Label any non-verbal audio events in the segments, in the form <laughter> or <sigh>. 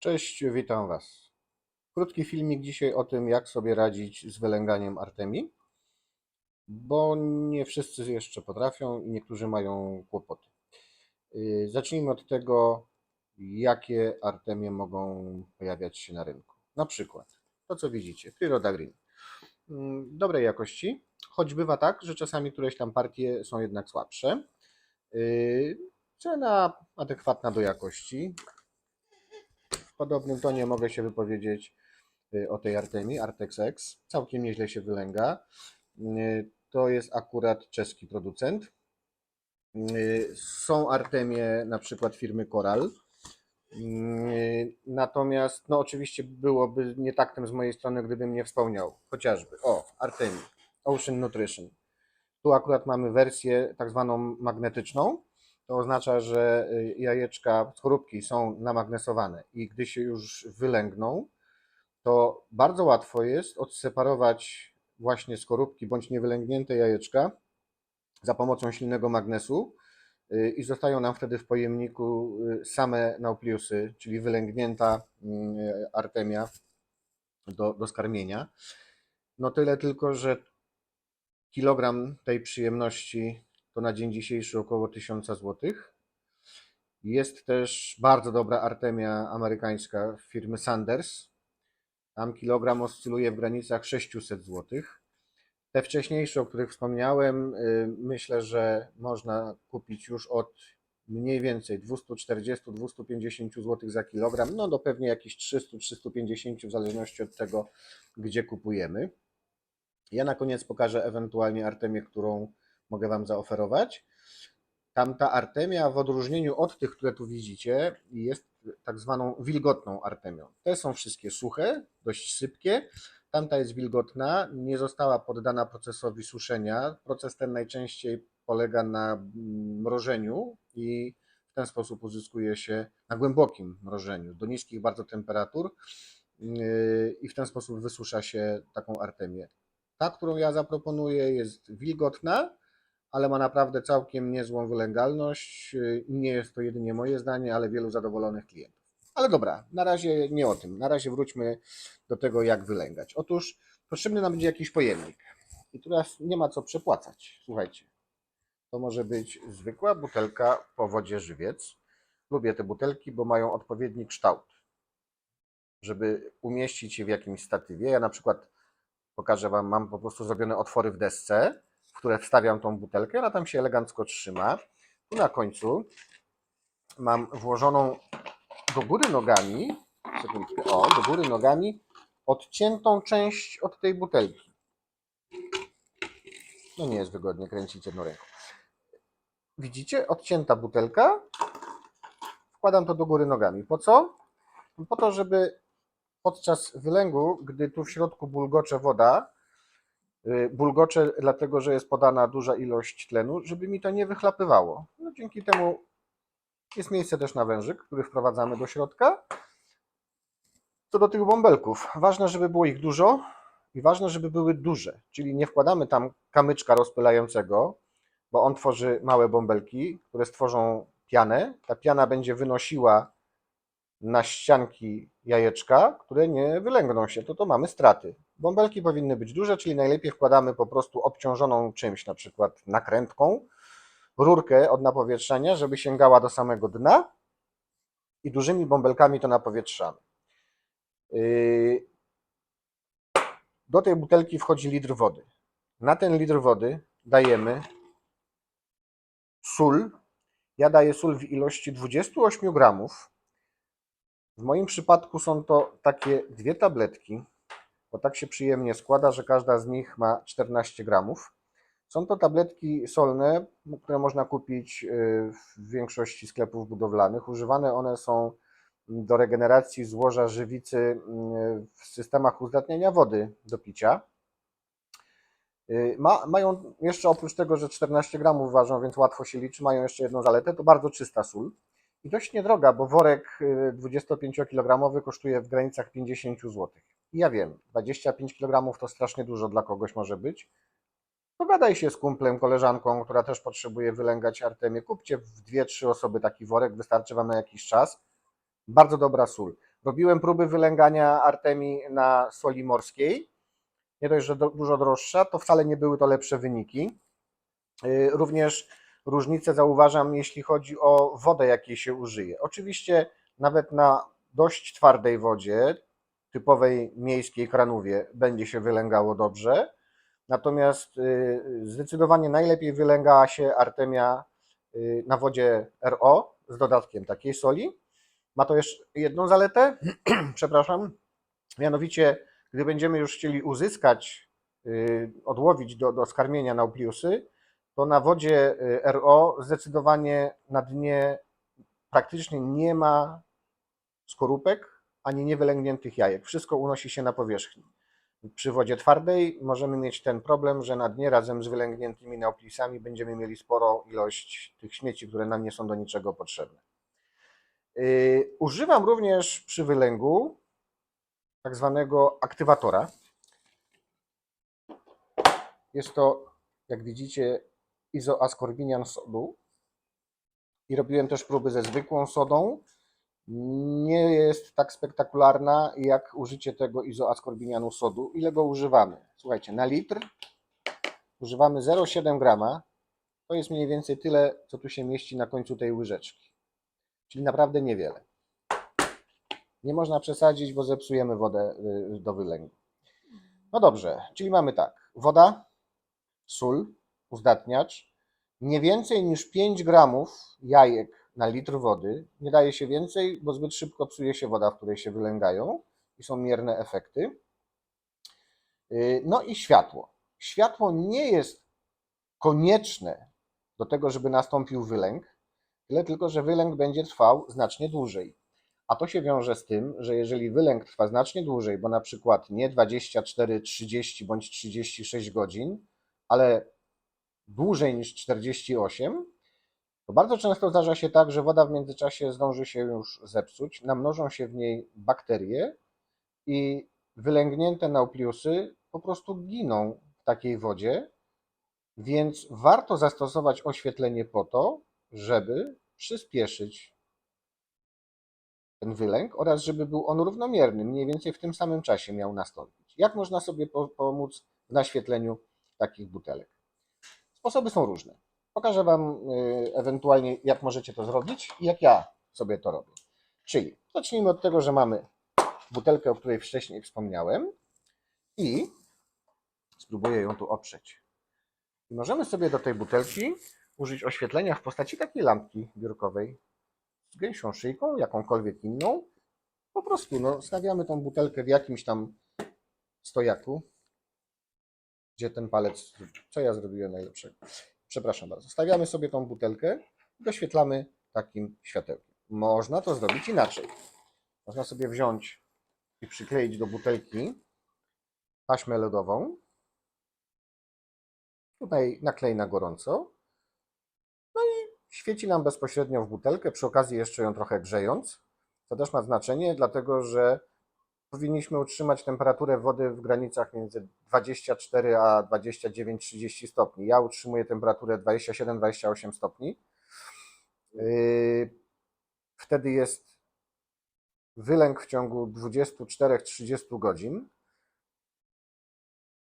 Cześć, witam Was. Krótki filmik dzisiaj o tym, jak sobie radzić z wylęganiem artemii, bo nie wszyscy jeszcze potrafią i niektórzy mają kłopoty. Yy, Zacznijmy od tego, jakie artemie mogą pojawiać się na rynku. Na przykład to, co widzicie, Priroda Green. Mm, Dobrej jakości, choć bywa tak, że czasami któreś tam partie są jednak słabsze. Yy, Cena adekwatna do jakości, podobnym tonie mogę się wypowiedzieć y, o tej Artemii, Artex X. Całkiem nieźle się wylęga. Y, To jest akurat czeski producent. Y, Są Artemie na przykład firmy Coral. Natomiast, no oczywiście byłoby nie taktem z mojej strony, gdybym nie wspomniał chociażby o Artemii, Ocean Nutrition. Tu akurat mamy wersję tak zwaną magnetyczną. To oznacza, że y, jajeczka, skorupki są namagnesowane i gdy się już wylęgną, to bardzo łatwo jest odseparować właśnie skorupki bądź niewylęgnięte jajeczka za pomocą silnego magnesu y, i zostają nam wtedy w pojemniku y, same naupliusy, czyli wylęgnięta artemia do, do skarmienia. No tyle tylko, że kilogram tej przyjemności to na dzień dzisiejszy około 1000 zł. Jest też bardzo dobra artemia amerykańska firmy Sanders. Tam kilogram oscyluje w granicach 600 zł. Te wcześniejsze, o których wspomniałem, y, myślę, że można kupić już od mniej więcej 240-250 zł za kilogram, no do pewnie jakichś 300-350 w zależności od tego, gdzie kupujemy. Ja na koniec pokażę ewentualnie artemię, którą mogę Wam zaoferować. Tamta artemia, w odróżnieniu od tych, które tu widzicie, jest tak zwaną wilgotną artemią. Te są wszystkie suche, dość sypkie. Tamta jest wilgotna, nie została poddana procesowi suszenia. Proces ten najczęściej polega na mrożeniu i w ten sposób uzyskuje się na głębokim mrożeniu, do niskich bardzo temperatur yy, i w ten sposób wysusza się taką artemię. Ta, którą ja zaproponuję, jest wilgotna, ale ma naprawdę całkiem niezłą wylęgalność. Yy, Nie jest to jedynie moje zdanie, ale wielu zadowolonych klientów. Ale dobra, na razie nie o tym. Na razie wróćmy do tego, jak wylęgać. Otóż potrzebny nam będzie jakiś pojemnik. I teraz nie ma co przepłacać. Słuchajcie, to może być zwykła butelka po wodzie żywiec. Lubię te butelki, bo mają odpowiedni kształt, żeby umieścić je w jakimś statywie. Ja na przykład pokażę Wam, mam po prostu zrobione otwory w desce, które wstawiam tą butelkę, ona tam się elegancko trzyma. Tu na końcu mam włożoną do góry nogami, sekundkę, o, do góry nogami odciętą część od tej butelki. No nie jest wygodnie kręcić jedną ręką. Widzicie? Odcięta butelka. Wkładam to do góry nogami. Po co? Po to, żeby podczas wylęgu, gdy tu w środku bulgocze woda, bulgocze dlatego, że jest podana duża ilość tlenu, żeby mi to nie wychlapywało. No, dzięki temu jest miejsce też na wężyk, który wprowadzamy do środka. Co do tych bąbelków, ważne, żeby było ich dużo i ważne, żeby były duże, czyli nie wkładamy tam kamyczka rozpylającego, bo on tworzy małe bąbelki, które stworzą pianę. Ta piana będzie wynosiła na ścianki jajeczka, które nie wylęgną się, to to mamy straty. Bąbelki powinny być duże, czyli najlepiej wkładamy po prostu obciążoną czymś, na przykład nakrętką, rurkę od napowietrzenia, żeby sięgała do samego dna i dużymi bąbelkami to napowietrzamy. Yy, Do tej butelki wchodzi litr wody. Na ten litr wody dajemy sól. Ja daję sól w ilości 28 gramów. W moim przypadku są to takie dwie tabletki, bo tak się przyjemnie składa, że każda z nich ma 14 gramów. Są to tabletki solne, które można kupić y, w większości sklepów budowlanych. Używane one są do regeneracji złoża żywicy y, w systemach uzdatniania wody do picia. Y, Ma, mają jeszcze oprócz tego, że 14 gramów ważą, więc łatwo się liczy, mają jeszcze jedną zaletę, to bardzo czysta sól. I dość niedroga, bo worek y, 25-kilogramowy kosztuje w granicach 50 zł. Ja wiem, 25 kg to strasznie dużo dla kogoś może być. Pogadaj się z kumplem, koleżanką, która też potrzebuje wylęgać artemię. Kupcie w 2-3 osoby taki worek, wystarczy Wam na jakiś czas. Bardzo dobra sól. Robiłem próby wylęgania artemii na soli morskiej. Nie dość, że do, dużo droższa, to wcale nie były to lepsze wyniki. Y, Również różnice zauważam, jeśli chodzi o wodę, jakiej się użyje. Oczywiście nawet na dość twardej wodzie, typowej miejskiej kranówie, będzie się wylęgało dobrze. Natomiast y, zdecydowanie najlepiej wylęga się artemia y, na wodzie RO z dodatkiem takiej soli. Ma to jeszcze jedną zaletę, <clears throat> przepraszam, mianowicie gdy będziemy już chcieli uzyskać, y, odłowić do, do skarmienia naupliusy, to na wodzie RO zdecydowanie na dnie praktycznie nie ma skorupek ani niewylęgniętych jajek. Wszystko unosi się na powierzchni. Przy wodzie twardej możemy mieć ten problem, że na dnie razem z wylęgniętymi nauplisami będziemy mieli sporo ilość tych śmieci, które nam nie są do niczego potrzebne. Yy, Używam również przy wylęgu tak zwanego aktywatora. Jest to, jak widzicie, izoaskorbinian sodu. I robiłem też próby ze zwykłą sodą. Nie jest tak spektakularna jak użycie tego izoaskorbinianu sodu. Ile go używamy? Słuchajcie, na litr używamy 0,7 grama. To jest mniej więcej tyle, co tu się mieści na końcu tej łyżeczki. Czyli naprawdę niewiele. Nie można przesadzić, bo zepsujemy wodę y, do wylęgu. No dobrze, czyli mamy tak. Woda, sól, uzdatniacz, nie więcej niż 5 gramów jajek na litr wody. Nie daje się więcej, bo zbyt szybko psuje się woda, w której się wylęgają i są mierne efekty. Yy, No i światło. Światło nie jest konieczne do tego, żeby nastąpił wylęk, tyle tylko, że wylęk będzie trwał znacznie dłużej. A to się wiąże z tym, że jeżeli wylęk trwa znacznie dłużej, bo na przykład nie 24, 30 bądź 36 godzin, ale dłużej niż 48, to bardzo często zdarza się tak, że woda w międzyczasie zdąży się już zepsuć, namnożą się w niej bakterie i wylęgnięte naupliusy po prostu giną w takiej wodzie, więc warto zastosować oświetlenie po to, żeby przyspieszyć ten wylęk oraz żeby był on równomierny, mniej więcej w tym samym czasie miał nastąpić. Jak można sobie po- pomóc w naświetleniu takich butelek? Sposoby są różne. Pokażę Wam y, ewentualnie, jak możecie to zrobić i jak ja sobie to robię. Czyli zacznijmy od tego, że mamy butelkę, o której wcześniej wspomniałem i spróbuję ją tu oprzeć. I możemy sobie do tej butelki użyć oświetlenia w postaci takiej lampki biurkowej z gęsią szyjką, jakąkolwiek inną. Po prostu no, stawiamy tą butelkę w jakimś tam stojaku, gdzie ten palec, co ja zrobiłem najlepszego. Przepraszam bardzo. Stawiamy sobie tą butelkę i doświetlamy takim światełkiem. Można to zrobić inaczej. Można sobie wziąć i przykleić do butelki taśmę lodową. Tutaj naklej na gorąco. No i świeci nam bezpośrednio w butelkę, przy okazji jeszcze ją trochę grzejąc. To też ma znaczenie, dlatego że powinniśmy utrzymać temperaturę wody w granicach między 24 a 29-30 stopni. Ja utrzymuję temperaturę 27-28 stopni. Yy, Wtedy jest wylęk w ciągu 24-30 godzin.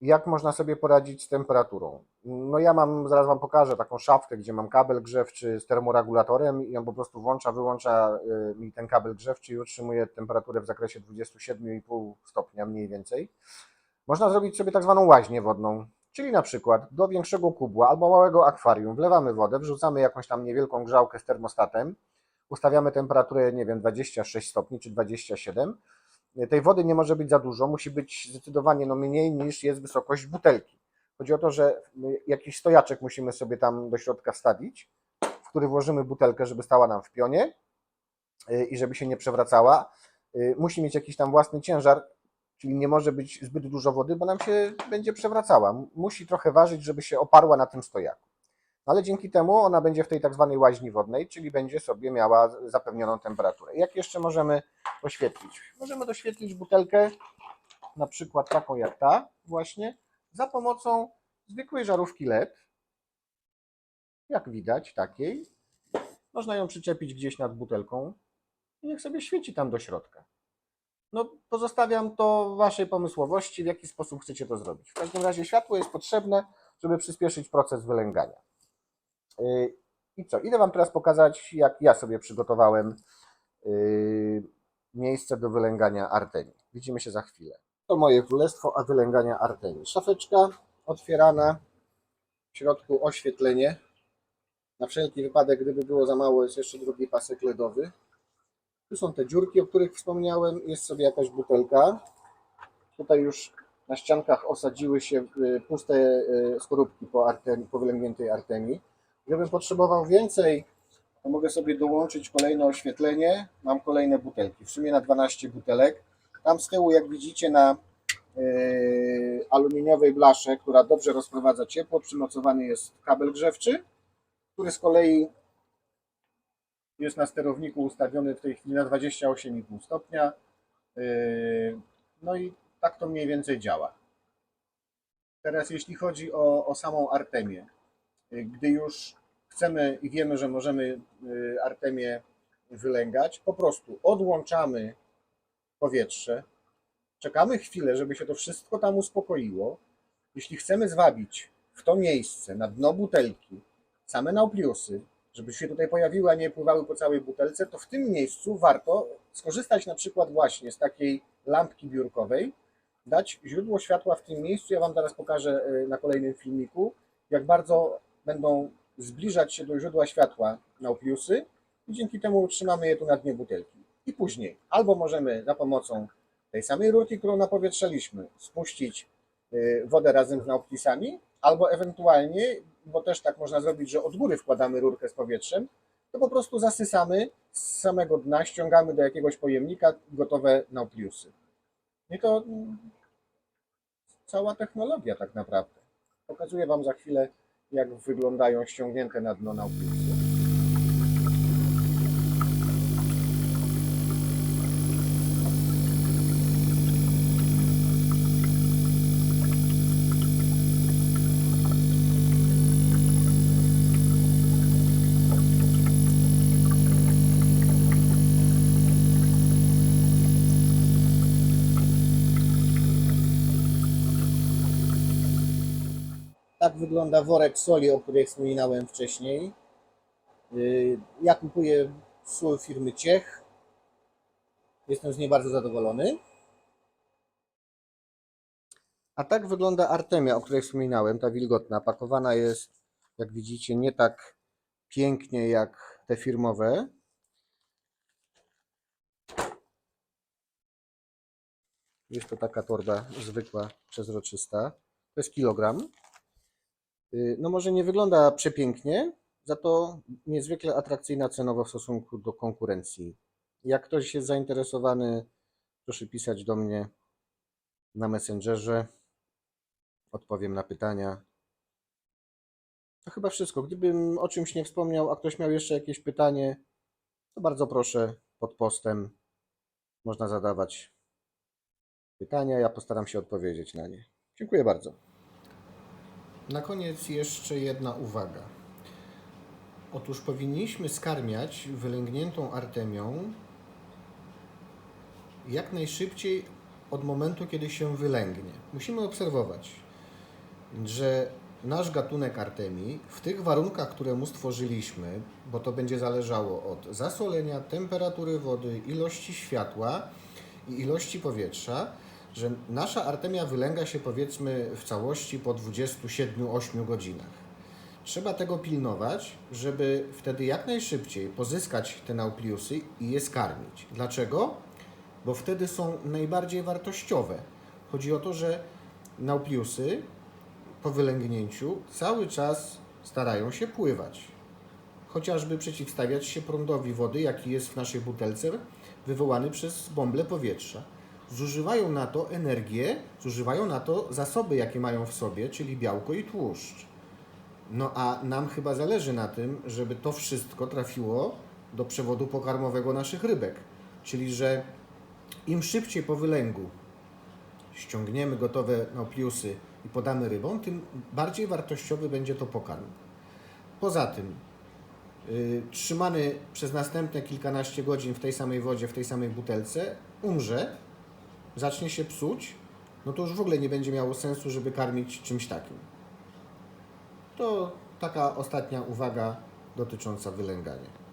Jak można sobie poradzić z temperaturą? No ja mam, zaraz Wam pokażę taką szafkę, gdzie mam kabel grzewczy z termoregulatorem i on po prostu włącza, wyłącza y, mi ten kabel grzewczy i utrzymuje temperaturę w zakresie 27,5 stopnia mniej więcej. Można zrobić sobie tak zwaną łaźnię wodną, czyli na przykład do większego kubła albo małego akwarium wlewamy wodę, wrzucamy jakąś tam niewielką grzałkę z termostatem, ustawiamy temperaturę, nie wiem, 26 stopni czy 27. Tej wody nie może być za dużo, musi być zdecydowanie no mniej niż jest wysokość butelki. Chodzi o to, że my jakiś stojaczek musimy sobie tam do środka wstawić, w który włożymy butelkę, żeby stała nam w pionie y, i żeby się nie przewracała. Y, Musi mieć jakiś tam własny ciężar, czyli nie może być zbyt dużo wody, bo nam się będzie przewracała. Musi trochę ważyć, żeby się oparła na tym stojaku. Ale dzięki temu ona będzie w tej tak zwanej łaźni wodnej, czyli będzie sobie miała zapewnioną temperaturę. Jak jeszcze możemy oświetlić? Możemy doświetlić butelkę, na przykład taką jak ta właśnie, za pomocą zwykłej żarówki LED. Jak widać, takiej. Można ją przyczepić gdzieś nad butelką i niech sobie świeci tam do środka. no, pozostawiam to Waszej pomysłowości, w jaki sposób chcecie to zrobić. W każdym razie światło jest potrzebne, żeby przyspieszyć proces wylęgania. Yy, I co? Idę Wam teraz pokazać, jak ja sobie przygotowałem yy, miejsce do wylęgania artemii. Widzimy się za chwilę. To moje królestwo, a wylęgania artemii. Szafeczka otwierana, w środku oświetlenie. Na wszelki wypadek, gdyby było za mało, jest jeszcze drugi pasek LEDowy. Tu są te dziurki, o których wspomniałem. Jest sobie jakaś butelka. Tutaj już na ściankach osadziły się y, puste y, skorupki po, artem, po wylęgniętej artemii. Gdybym potrzebował więcej, to mogę sobie dołączyć kolejne oświetlenie. Mam kolejne butelki, w sumie na 12 butelek. Tam z tyłu, jak widzicie, na y, aluminiowej blasze, która dobrze rozprowadza ciepło, przymocowany jest kabel grzewczy, który z kolei jest na sterowniku ustawiony w tej chwili na 28,5 stopnia. Yy, No i tak to mniej więcej działa. Teraz jeśli chodzi o, o samą Artemię, yy, gdy już chcemy i wiemy, że możemy yy, Artemię wylęgać, po prostu odłączamy powietrze, czekamy chwilę, żeby się to wszystko tam uspokoiło. Jeśli chcemy zwabić w to miejsce, na dno butelki, same naupliusy, żeby się tutaj pojawiły, a nie pływały po całej butelce, to w tym miejscu warto skorzystać na przykład właśnie z takiej lampki biurkowej, dać źródło światła w tym miejscu. Ja Wam teraz pokażę y, na kolejnym filmiku, jak bardzo będą zbliżać się do źródła światła naupliusy i dzięki temu utrzymamy je tu na dnie butelki. I później albo możemy za pomocą tej samej rurki, którą napowietrzaliśmy, spuścić y, wodę razem z nauplisami, albo ewentualnie, bo też tak można zrobić, że od góry wkładamy rurkę z powietrzem, to po prostu zasysamy z samego dna, ściągamy do jakiegoś pojemnika gotowe naupliusy. I to mm, cała technologia tak naprawdę. Pokazuję Wam za chwilę, jak wyglądają ściągnięte na dno naupliusy. Tak wygląda worek soli, o której wspominałem wcześniej. Yy, Ja kupuję sól firmy Ciech. Jestem z niej bardzo zadowolony. A tak wygląda Artemia, o której wspominałem, ta wilgotna. Pakowana jest, jak widzicie, nie tak pięknie jak te firmowe. Jest to taka torba zwykła, przezroczysta. To jest kilogram. Y, No może nie wygląda przepięknie, za to niezwykle atrakcyjna cenowo w stosunku do konkurencji. Jak ktoś jest zainteresowany, proszę pisać do mnie na Messengerze. Odpowiem na pytania. To chyba wszystko. Gdybym o czymś nie wspomniał, a ktoś miał jeszcze jakieś pytanie, to bardzo proszę pod postem. Można zadawać pytania, ja postaram się odpowiedzieć na nie. Dziękuję bardzo. Na koniec jeszcze jedna uwaga. Otóż powinniśmy skarmiać wylęgniętą artemią jak najszybciej od momentu, kiedy się wylęgnie. Musimy obserwować, że nasz gatunek artemii w tych warunkach, które mu stworzyliśmy, bo to będzie zależało od zasolenia, temperatury wody, ilości światła i ilości powietrza, że nasza artemia wylęga się powiedzmy w całości po 27-8 godzinach. Trzeba tego pilnować, żeby wtedy jak najszybciej pozyskać te naupliusy i je skarmić. Dlaczego? Bo wtedy są najbardziej wartościowe. Chodzi o to, że naupliusy po wylęgnięciu cały czas starają się pływać. Chociażby przeciwstawiać się prądowi wody, jaki jest w naszej butelce, wywołany przez bąble powietrza zużywają na to energię, zużywają na to zasoby, jakie mają w sobie, czyli białko i tłuszcz. No a nam chyba zależy na tym, żeby to wszystko trafiło do przewodu pokarmowego naszych rybek. Czyli, że im szybciej po wylęgu ściągniemy gotowe naupliusy i podamy rybom, tym bardziej wartościowy będzie to pokarm. Poza tym, yy, trzymany przez następne kilkanaście godzin w tej samej wodzie, w tej samej butelce, umrze zacznie się psuć, no to już w ogóle nie będzie miało sensu, żeby karmić czymś takim. To taka ostatnia uwaga dotycząca wylęgania.